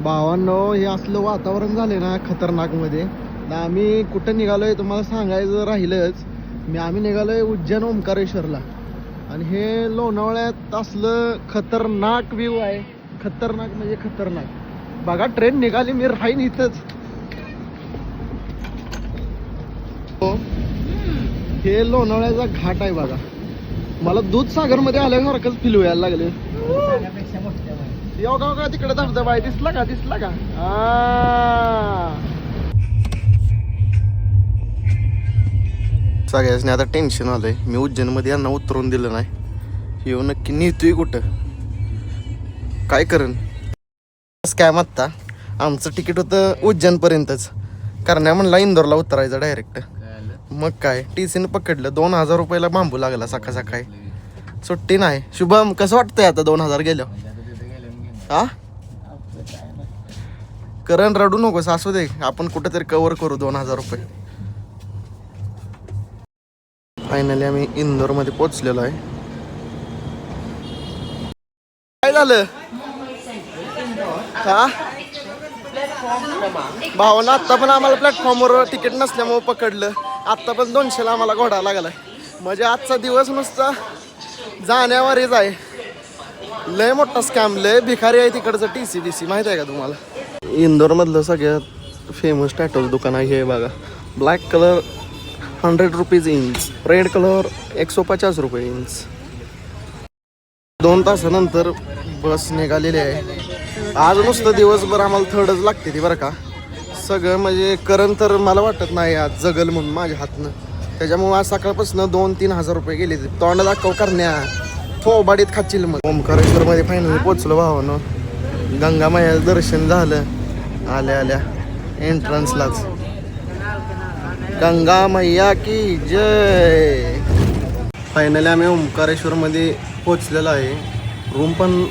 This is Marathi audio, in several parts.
भावांनो हे असलं वातावरण झालं ना खतरनाकमध्ये. ना आम्ही कुठं निघालोय तुम्हाला सांगायचं राहिलंच. मी आम्ही निघालोय उज्जैन ओंकारेश्वरला. आणि हे लोणावळ्यात असलं खतरनाक व्ह्यू आहे. खतरनाक म्हणजे खतरनाक. बघा ट्रेन निघाली मी राहीन इथंच. हो. हे लोणावळ्याचा घाट आहे बघा. मला दूधसागरमध्ये आल्यासारखंच फील व्हायला लागले यो गाव का तिकडे धबधबा आहे दिसला का? दिसला का? सगळ्यासनी आता टेन्शन आलंय. मी उज्जैनमध्ये यांना उतरून दिलं नाही. येऊ नक्की नेतोय कुठं? काय करण स्कॅम आत्ता आमचं तिकीट होतं उज्जैनपर्यंतच. करण्या म्हणला इंदोरला उतरायचं डायरेक्ट मग काय? टी सीनं पकडलं. दोन हजार रुपयाला बांबू लागला सकाळ सकाळी. सुट्टी नाही. शुभम कसं वाटतंय आता दोन हजार गेलं हा? करण रडू नकोस असू दे. आपण कुठेतरी कव्हर करू दोन हजार रुपये. फायनली आम्ही इंदोरमध्ये पोहोचलेलो आहे. काय झालं? हा? भावानं आत्ता पण आम्हाला प्लॅटफॉर्मवर तिकीट नसल्यामुळे पकडलं. आत्ता पण दोनशेला आम्हाला घोडा लागलाय. म्हणजे आजचा दिवस नुसता जाण्यावारीच आहे. लय मोठा स्कॅम लय भिकारी आहे तिकडचं टी सी बी सी माहीत आहे का तुम्हाला? इंदोरमधलं सगळ्यात फेमस टॅटोज दुकान आहे हे बघा. Black colour hundred rupees inch red colour एकशे पचास रुपये इंच दोन तासानंतर बस निघालेली आहे. आज नुसतं दिवसभर आम्हाला थर्डच लागते ती बरं का. सगळं म्हणजे करण तर मला वाटत नाही आज जगल म्हणून माझ्या हातनं. त्याच्यामुळे आज सकाळपासून दोन तीन हजार रुपये गेले. तोंड दाखव करण्या. थोबाडीत खाचील मग. ओमकारेश्वर मध्ये फायनली पोचलो भावानं. गंगामायाचं दर्शन झालं. आल्या आल्या. एंट्रन्सलाच गंगा मैया की जय. फायनली आम्ही ओंकारेश्वरमध्ये पोचलेलो आहे. रूम पण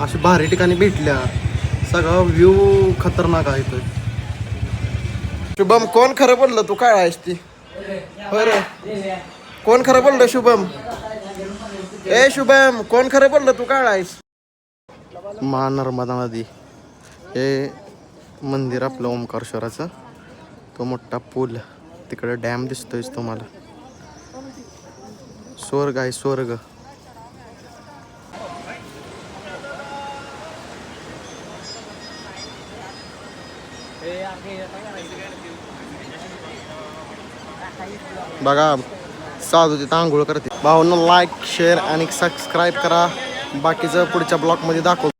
अशी भारी ठिकाणी भेटल्या. सगळा व्ह्यू खतरनाक आहे तो शुभम कोण खरं बोललं? तू काय आहेस ती? बरं कोण खरं बोललं शुभम? ए शुभम कोण खरं बोललं? तू काय आहेस. मा नर्मदा नदी. हे मंदिर आपलं ओंकारेश्वराचं तो मोठा पूल. तिकडे डॅम दिसतोयच तुम्हाला. स्वर्ग आहे स्वर्ग. बघा साधू तिथं आंघोळ करते. भाऊनं लाईक शेअर आणि सबस्क्राईब करा. बाकीचं पुढच्या ब्लॉगमध्ये दाखव